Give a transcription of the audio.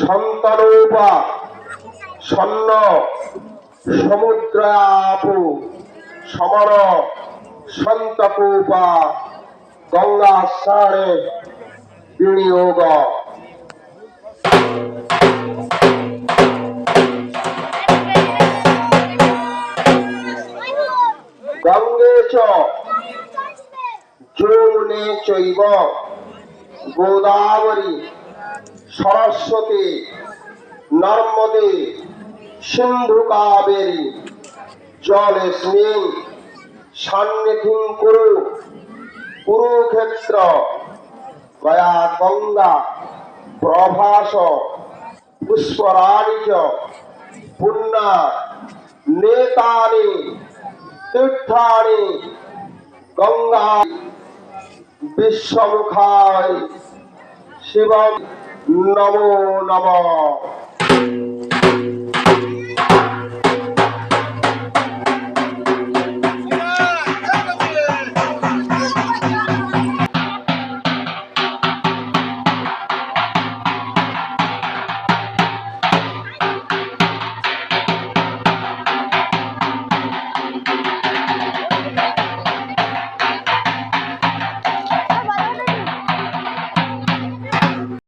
সন্তানোপা স্বর্ণ সমুদ্রাপু সমান সন্তকোপা গঙ্গা সারে বিনিয়োগ। গঙ্গে চ যমুনে চৈব গোদাবরী সরস্বতী, নর্মদে সিন্ধু কাবেরী জলেস্মিন সান্নিধিং কুরু কুরুক্ষেত্র গয়া গঙ্গা প্রভাস পুষ্পরাণী পুণ্যা, নেতানি, তীর্থানি গঙ্গা বিশ্বমুখায়, শিবম নমো নমঃ